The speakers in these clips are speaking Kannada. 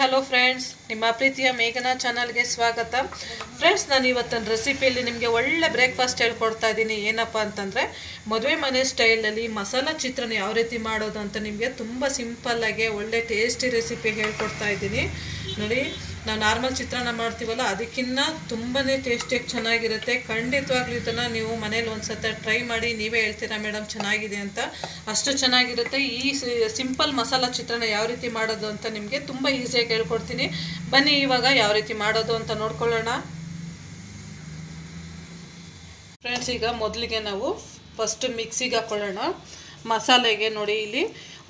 ಹಲೋ ಫ್ರೆಂಡ್ಸ್, ನಿಮ್ಮ ಪ್ರೀತಿಯ ಮೇಘನಾ ಚಾನಲ್ಗೆ ಸ್ವಾಗತ. ಫ್ರೆಂಡ್ಸ್, ನಾನು ಇವತ್ತಿನ ರೆಸಿಪಿಯಲ್ಲಿ ನಿಮಗೆ ಒಳ್ಳೆ ಬ್ರೇಕ್ಫಾಸ್ಟ್ ಹೇಳ್ಕೊಡ್ತಾ ಇದ್ದೀನಿ. ಏನಪ್ಪ ಅಂತಂದರೆ, ಮದುವೆ ಮನೆ ಸ್ಟೈಲಲ್ಲಿ ಮಸಾಲ ಚಿತ್ರನ ಯಾವ ರೀತಿ ಮಾಡೋದು ಅಂತ ನಿಮಗೆ ತುಂಬ ಸಿಂಪಲ್ಲಾಗಿ ಒಳ್ಳೆ ಟೇಸ್ಟಿ ರೆಸಿಪಿ ಹೇಳ್ಕೊಡ್ತಾ ಇದ್ದೀನಿ. ನೋಡಿ ನಾವು ನಾರ್ಮಲ್ ಚಿತ್ರಾನ್ನ ಮಾಡ್ತೀವಲ್ಲ ಅದಕ್ಕಿಂತ ತುಂಬಾ ಟೇಸ್ಟಿಯಾಗಿ ಚೆನ್ನಾಗಿರುತ್ತೆ. ಖಂಡಿತವಾಗ್ಲೂ ಇದನ್ನು ನೀವು ಮನೇಲಿ ಒಂದ್ಸತ ಟ್ರೈ ಮಾಡಿ, ನೀವೇ ಹೇಳ್ತೀರಾ ಮೇಡಮ್ ಚೆನ್ನಾಗಿದೆ ಅಂತ. ಅಷ್ಟು ಚೆನ್ನಾಗಿರುತ್ತೆ. ಈ ಸಿಂಪಲ್ ಮಸಾಲ ಚಿತ್ರಾನ್ನ ಯಾವ ರೀತಿ ಮಾಡೋದು ಅಂತ ನಿಮಗೆ ತುಂಬ ಈಸಿಯಾಗಿ ಹೇಳ್ಕೊಡ್ತೀನಿ. ಬನ್ನಿ ಇವಾಗ ಯಾವ ರೀತಿ ಮಾಡೋದು ಅಂತ ನೋಡ್ಕೊಳ್ಳೋಣ. ಫ್ರೆಂಡ್ಸ್ ಈಗ ಮೊದಲಿಗೆ ನಾವು ಫಸ್ಟ್ ಮಿಕ್ಸಿಗೆ ಹಾಕೊಳ್ಳೋಣ. ಮಸಾಲೆಗೆ ನೋಡಿ ಇಲ್ಲಿ.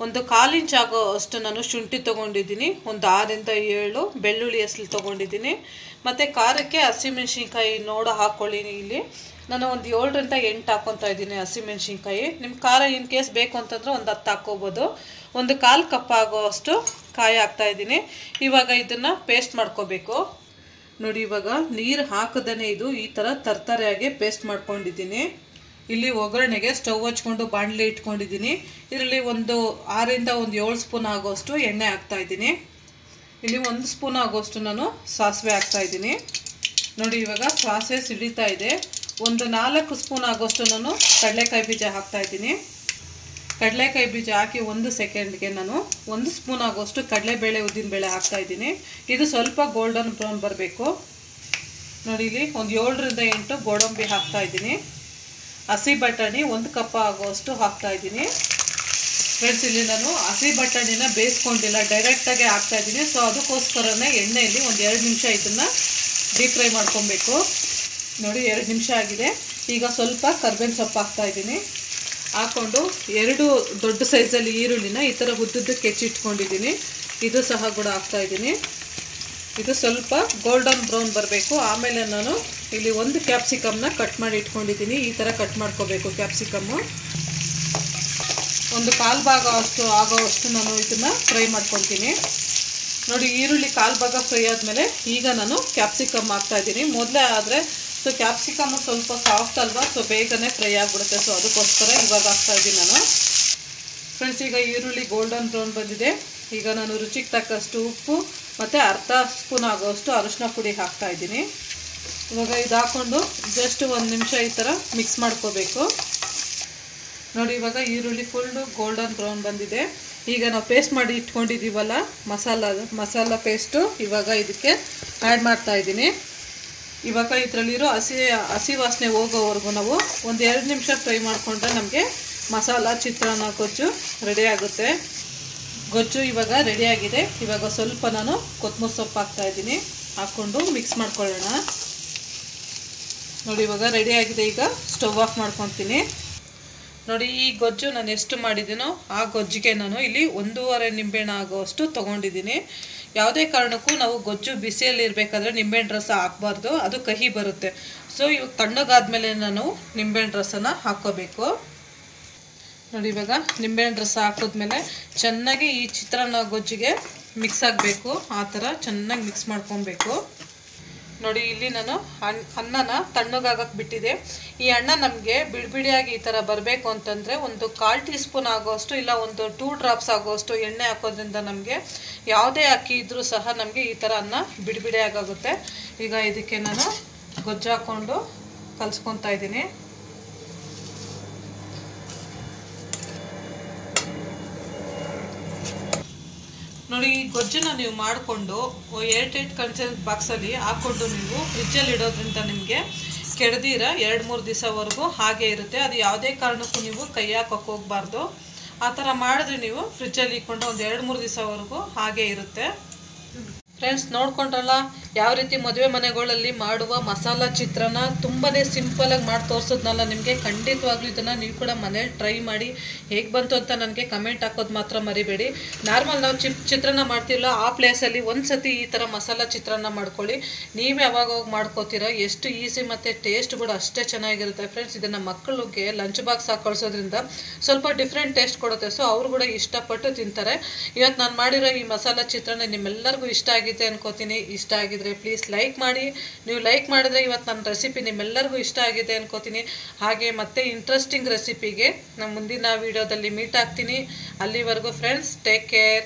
ಒಂದು ಕಾಲು ಇಂಚ್ ಆಗೋ ಅಷ್ಟು ನಾನು ಶುಂಠಿ ತೊಗೊಂಡಿದ್ದೀನಿ. ಒಂದು ಆರಿಂದ ಏಳು ಬೆಳ್ಳುಳ್ಳಿ ಹೆಸಲು ತೊಗೊಂಡಿದ್ದೀನಿ. ಮತ್ತು ಖಾರಕ್ಕೆ ಹಸಿಮೆಣ್ಸಿನ್ಕಾಯಿ ನೋಡ ಹಾಕ್ಕೊಳ್ಳಿ ಇಲ್ಲಿ. ನಾನು ಒಂದು ಏಳರಿಂದ ಎಂಟು ಹಾಕ್ಕೊತಾ ಇದ್ದೀನಿ ಹಸಿಮೆಣ್ಸಿನ್ಕಾಯಿ. ನಿಮ್ಮ ಖಾರ ಇನ್ ಕೇಸ್ ಬೇಕು ಅಂತಂದ್ರೆ ಒಂದು ಹತ್ತು ಹಾಕ್ಕೋಬೋದು ಒಂದು ಕಾಲು ಕಪ್ ಆಗೋ ಅಷ್ಟು ಕಾಯಿ ಹಾಕ್ತಾ ಇದ್ದೀನಿ. ಇವಾಗ ಇದನ್ನು ಪೇಸ್ಟ್ ಮಾಡ್ಕೋಬೇಕು. ನೋಡಿ ಇವಾಗ ನೀರು ಹಾಕದೇ ಇದು ಈ ಥರ ತರ್ತರೆಯಾಗಿ ಪೇಸ್ಟ್ ಮಾಡ್ಕೊಂಡಿದ್ದೀನಿ. ಇಲ್ಲಿ ಒಗ್ಗರಣೆಗೆ ಸ್ಟವ್ ಹಚ್ಕೊಂಡು ಬಾಣಲಿ ಇಟ್ಕೊಂಡಿದ್ದೀನಿ. ಇದರಲ್ಲಿ ಒಂದು ಆರಿಂದ ಒಂದು ಏಳು ಸ್ಪೂನ್ ಆಗೋಷ್ಟು ಎಣ್ಣೆ ಹಾಕ್ತಾ ಇದ್ದೀನಿ. ಇಲ್ಲಿ ಒಂದು ಸ್ಪೂನ್ ಆಗೋಷ್ಟು ನಾನು ಸಾಸಿವೆ ಹಾಕ್ತಾ ಇದ್ದೀನಿ. ನೋಡಿ, ಇವಾಗ ಸಾಸಿವೆ ಸಿಡಿತಾ ಇದೆ. ಒಂದು ನಾಲ್ಕು ಸ್ಪೂನ್ ಆಗೋಷ್ಟು ನಾನು ಕಡಲೆಕಾಯಿ ಬೀಜ ಹಾಕ್ತಾ ಇದ್ದೀನಿ. ಕಡಲೆಕಾಯಿ ಬೀಜ ಹಾಕಿ ಒಂದು ಸೆಕೆಂಡ್ಗೆ ನಾನು ಒಂದು ಸ್ಪೂನ್ ಆಗೋಷ್ಟು ಕಡಲೆಬೇಳೆ ಉದ್ದಿನಬೇಳೆ ಹಾಕ್ತಾ ಇದ್ದೀನಿ. ಇದು ಸ್ವಲ್ಪ ಗೋಲ್ಡನ್ ಬ್ರೌನ್ ಬರಬೇಕು. ನೋಡಿ, ಇಲ್ಲಿ ಒಂದು ಏಳರಿಂದ ಎಂಟು ಗೋಡಂಬಿ ಹಾಕ್ತಾ ಇದ್ದೀನಿ. ಹಸಿ ಬಟಾಣಿ ಒಂದು ಕಪ್ ಆಗೋಷ್ಟು ಹಾಕ್ತಾ ಇದ್ದೀನಿ. ಫ್ರೆಂಡ್ಸ್ ಇಲ್ಲಿ ನಾನು ಹಸಿ ಬಟಾಣಿನ ಬೇಯಿಸ್ಕೊಂಡಿಲ್ಲ ಡೈರೆಕ್ಟಾಗಿ ಹಾಕ್ತಾ ಇದ್ದೀನಿ. ಸೊ ಅದಕ್ಕೋಸ್ಕರನೇ ಎಣ್ಣೆಯಲ್ಲಿ ಒಂದು ಎರಡು ನಿಮಿಷ ಇದನ್ನು ಡೀಪ್ ಫ್ರೈ ಮಾಡ್ಕೊಬೇಕು. ನೋಡಿ, ಎರಡು ನಿಮಿಷ ಆಗಿದೆ. ಈಗ ಸ್ವಲ್ಪ ಕರ್ಬೇವಿನ ಸೊಪ್ಪು ಹಾಕ್ತಾ ಇದ್ದೀನಿ. ಹಾಕ್ಕೊಂಡು ಎರಡು ದೊಡ್ಡ ಸೈಜಲ್ಲಿ ಈರುಳ್ಳಿನ ಈ ಥರ ಉದ್ದುದ್ದಕ್ಕೆ ಹೆಚ್ಚಿಟ್ಕೊಂಡಿದ್ದೀನಿ. ಇದು ಸಹ ಕೂಡ ಹಾಕ್ತಾ ಇದ್ದೀನಿ. ಇದು ಸ್ವಲ್ಪ ಗೋಲ್ಡನ್ ಬ್ರೌನ್ ಬರಬೇಕು. ಆಮೇಲೆ ನಾನು ಇಲ್ಲಿ ಒಂದು ಕ್ಯಾಪ್ಸಿಕಮ್ನ ಕಟ್ ಮಾಡಿ ಇಟ್ಕೊಂಡಿದ್ದೀನಿ. ಈ ಥರ ಕಟ್ ಮಾಡ್ಕೋಬೇಕು ಕ್ಯಾಪ್ಸಿಕಮ್ಮು. ಒಂದು ಕಾಲು ಭಾಗ ಅಷ್ಟು ಆಗೋ ಅಷ್ಟು ನಾನು ಇದನ್ನು ಫ್ರೈ ಮಾಡ್ಕೊತೀನಿ ನೋಡಿ, ಈರುಳ್ಳಿ ಕಾಲು ಭಾಗ ಫ್ರೈ ಆದಮೇಲೆ ಈಗ ನಾನು ಕ್ಯಾಪ್ಸಿಕಮ್ ಹಾಕ್ತಾಯಿದ್ದೀನಿ ಮೊದಲೇ ಆದರೆ, ಸೊ ಕ್ಯಾಪ್ಸಿಕಮ್ ಸ್ವಲ್ಪ ಸಾಫ್ಟ್ ಅಲ್ವಾ, ಸೊ ಬೇಗನೆ ಫ್ರೈ ಆಗಿಬಿಡುತ್ತೆ. ಸೊ ಅದಕ್ಕೋಸ್ಕರ ಇವಾಗ ಹಾಕ್ತಾಯಿದ್ದೀನಿ ನಾನು. ಫ್ರೆಂಡ್ಸ್, ಈಗ ಈರುಳ್ಳಿ ಗೋಲ್ಡನ್ ಬ್ರೌನ್ ಬಂದಿದೆ. ಈಗ ನಾನು ರುಚಿಗೆ ತಕ್ಕಷ್ಟು ಉಪ್ಪು ಮತ್ತು ಅರ್ಧ ಸ್ಪೂನ್ ಆಗೋಷ್ಟು ಅರಶಿನ ಪುಡಿ ಹಾಕ್ತಾ ಇದ್ದೀನಿ. ಇವಾಗ ಇದು ಹಾಕ್ಕೊಂಡು ಜಸ್ಟ್ ಒಂದು ನಿಮಿಷ ಈ ಥರ ಮಿಕ್ಸ್ ಮಾಡ್ಕೋಬೇಕು. ನೋಡಿ, ಇವಾಗ ಈರುಳ್ಳಿ ಫುಲ್ಲು ಗೋಲ್ಡನ್ ಬ್ರೌನ್ ಬಂದಿದೆ. ಈಗ ನಾವು ಪೇಸ್ಟ್ ಮಾಡಿ ಇಟ್ಕೊಂಡಿದ್ದೀವಲ್ಲ, ಮಸಾಲ ಮಸಾಲ ಪೇಸ್ಟು ಇವಾಗ ಇದಕ್ಕೆ ಆ್ಯಡ್ ಮಾಡ್ತಾ ಇದ್ದೀನಿ. ಇವಾಗ ಇದರಲ್ಲಿರೋ ಹಸಿ ಹಸಿ ವಾಸನೆ ಹೋಗೋವರೆಗೂ ನಾವು ಒಂದು ಎರಡು ನಿಮಿಷ ಫ್ರೈ ಮಾಡಿಕೊಂಡ್ರೆ ನಮಗೆ ಮಸಾಲ, ಚಿತ್ರಾನ್ನ, ಗೊಜ್ಜು ರೆಡಿ ಆಗುತ್ತೆ. ಗೊಜ್ಜು ಇವಾಗ ರೆಡಿಯಾಗಿದೆ ಇವಾಗ ಸ್ವಲ್ಪ ನಾನು ಕೊತ್ತಂಬರಿ ಸೊಪ್ಪು ಹಾಕ್ತಾ ಇದ್ದೀನಿ. ಹಾಕ್ಕೊಂಡು ಮಿಕ್ಸ್ ಮಾಡ್ಕೊಳ್ಳೋಣ. ನೋಡಿ, ಇವಾಗ ರೆಡಿಯಾಗಿದೆ ಈಗ ಸ್ಟವ್ ಆಫ್ ಮಾಡ್ಕೊತೀನಿ. ನೋಡಿ, ಈ ಗೊಜ್ಜು ನಾನು ಎಷ್ಟು ಮಾಡಿದ್ದೀನೋ ಆ ಗೊಜ್ಜಿಗೆ ನಾನು ಇಲ್ಲಿ ಒಂದೂವರೆ ನಿಂಬೆಹಣ್ಣು ಆಗೋವಷ್ಟು ತೊಗೊಂಡಿದ್ದೀನಿ. ಯಾವುದೇ ಕಾರಣಕ್ಕೂ ನಾವು ಗೊಜ್ಜು ಬಿಸಿಯಲ್ಲಿ ಇರಬೇಕಾದ್ರೆ ನಿಂಬೆಹಣ್ಣು ರಸ ಹಾಕ್ಬಾರ್ದು. ಅದು ಕಹಿ ಬರುತ್ತೆ. ಸೊ ಇವಾಗ ತಣ್ಣಗಾದ್ಮೇಲೆ ನಾನು ನಿಂಬೆಹಣ್ಣು ರಸನ ಹಾಕ್ಕೋಬೇಕು. ನೋಡಿ ಇವಾಗ ನಿಂಬೆಹಣ್ಣು ರಸ ಹಾಕಿದ್ಮೇಲೆ ಚೆನ್ನಾಗಿ ಈ ಚಿತ್ರಾನ್ನ ಗೊಜ್ಜಿಗೆ ಮಿಕ್ಸ್ ಆಗಬೇಕು. ಆ ಥರ ಚೆನ್ನಾಗಿ ಮಿಕ್ಸ್ ಮಾಡ್ಕೊಬೇಕು. ನೋಡಿ ಇಲ್ಲಿ ನಾನು ಅನ್ನನ ತಣ್ಣಗಾಗಕ್ಕೆ ಬಿಟ್ಟಿದೆ. ಈ ಅನ್ನ ನಮಗೆ ಬಿಡಿಬಿಡಿಯಾಗಿ ಈ ಥರ ಬರಬೇಕು ಅಂತಂದರೆ ಒಂದು ಕಾಲು ಟೀ ಸ್ಪೂನ್ ಆಗೋಷ್ಟು ಇಲ್ಲ ಒಂದು ಟೂ ಡ್ರಾಪ್ಸ್ ಆಗೋಷ್ಟು ಎಣ್ಣೆ ಹಾಕೋದ್ರಿಂದ ನಮಗೆ ಯಾವುದೇ ಅಕ್ಕಿ ಇದ್ದರೂ ಸಹ ನಮಗೆ ಈ ಥರ ಅನ್ನ ಬಿಡಿಬಿಡಿಯಾಗುತ್ತೆ ಈಗ ಇದಕ್ಕೆ ನಾನು ಗೊಜ್ಜು ಹಾಕ್ಕೊಂಡು ಕಲಿಸ್ಕೊತಾ ಇದ್ದೀನಿ. ನೋಡಿ ಈ ಗೊಜ್ಜನ್ನ ನೀವು ಮಾಡಿಕೊಂಡು ಏರ್ಟೈಟ್ ಕಂಟೆಂಟ್ ಬಾಕ್ಸಲ್ಲಿ ಹಾಕ್ಕೊಂಡು ನೀವು ಫ್ರಿಜ್ಜಲ್ಲಿ ಇಡೋದ್ರಿಂದ ನಿಮಗೆ ಕೆಡದಿರ ಎರಡು ಮೂರು ದಿವಸವರೆಗೂ ಹಾಗೆ ಇರುತ್ತೆ. ಅದು ಯಾವುದೇ ಕಾರಣಕ್ಕೂ ನೀವು ಕೈ ಹಾಕೋಕೆ ಹೋಗಬಾರ್ದು. ಆ ಥರ ಮಾಡಿದ್ರೆ ನೀವು ಫ್ರಿಜ್ಜಲ್ಲಿ ಇಕ್ಕೊಂಡು ಒಂದು ಎರಡು ಮೂರು ದಿವಸವರೆಗೂ ಹಾಗೆ ಇರುತ್ತೆ. ಫ್ರೆಂಡ್ಸ್ ನೋಡ್ಕೊಂಡ್ರಲ್ಲ ಯಾವ ರೀತಿ ಮದುವೆ ಮನೆಗಳಲ್ಲಿ ಮಾಡುವ ಮಸಾಲ ಚಿತ್ರನ ತುಂಬಾ ಸಿಂಪಲಾಗಿ ಮಾಡಿ ತೋರಿಸೋದ್ನಲ್ಲ ನಿಮಗೆ? ಖಂಡಿತವಾಗ್ಲೂ ಇದನ್ನು ನೀವು ಕೂಡ ಮನೇಲಿ ಟ್ರೈ ಮಾಡಿ ಹೇಗೆ ಬಂತು ಅಂತ ನನಗೆ ಕಮೆಂಟ್ ಹಾಕೋದು ಮಾತ್ರ ಮರಿಬೇಡಿ. ನಾರ್ಮಲ್ ನಾವು ಚಿಪ್ ಚಿತ್ರಾನ್ನ ಮಾಡ್ತೀವಲ್ಲ, ಆ ಪ್ಲೇಸಲ್ಲಿ ಒಂದು ಸತಿ ಈ ಥರ ಮಸಾಲ ಚಿತ್ರಾನ್ನ ಮಾಡ್ಕೊಳ್ಳಿ. ನೀವು ಯಾವಾಗ ಹೋಗಿ ಮಾಡ್ಕೋತೀರೋ, ಎಷ್ಟು ಈಸಿ ಮತ್ತು ಟೇಸ್ಟ್ ಕೂಡ ಅಷ್ಟೇ ಚೆನ್ನಾಗಿರುತ್ತೆ ಫ್ರೆಂಡ್ಸ್ ಇದನ್ನು ಮಕ್ಕಳಿಗೆ ಲಂಚ್ ಬಾಕ್ಸ್ ಹಾಕಿ ಕಳಿಸೋದ್ರಿಂದ ಸ್ವಲ್ಪ ಡಿಫ್ರೆಂಟ್ ಟೇಸ್ಟ್ ಕೊಡುತ್ತೆ. ಸೊ ಅವರು ಕೂಡ ಇಷ್ಟಪಟ್ಟು ತಿಂತಾರೆ. ಇವತ್ತು ನಾನು ಮಾಡಿರೋ ಈ ಮಸಾಲ ಚಿತ್ರನ ನಿಮ್ಮೆಲ್ಲರಿಗೂ ಇಷ್ಟ ಆಗಿದೆ ಅನ್ಕೋತೀನಿ. ಇಷ್ಟ ಆಗಿದ್ರೆ ಪ್ಲೀಸ್ ಲೈಕ್ ಮಾಡಿ. ನೀವು ಲೈಕ್ ಮಾಡಿದ್ರೆ ಇವತ್ತು ನನ್ನ ರೆಸಿಪಿ ನಿಮ್ಮೆಲ್ಲರಿಗೂ ಇಷ್ಟ ಆಗಿದೆ ಅನ್ಕೋತೀನಿ. ಹಾಗೆ ಮತ್ತೆ ಇಂಟ್ರೆಸ್ಟಿಂಗ್ ರೆಸಿಪಿಗೆ ನಾನು ಮುಂದಿನ ವೀಡಿಯೋದಲ್ಲಿ ಮೀಟ್ ಆಗ್ತೀನಿ. ಅಲ್ಲಿವರೆಗೂ ಫ್ರೆಂಡ್ಸ್ ಟೇಕ್ ಕೇರ್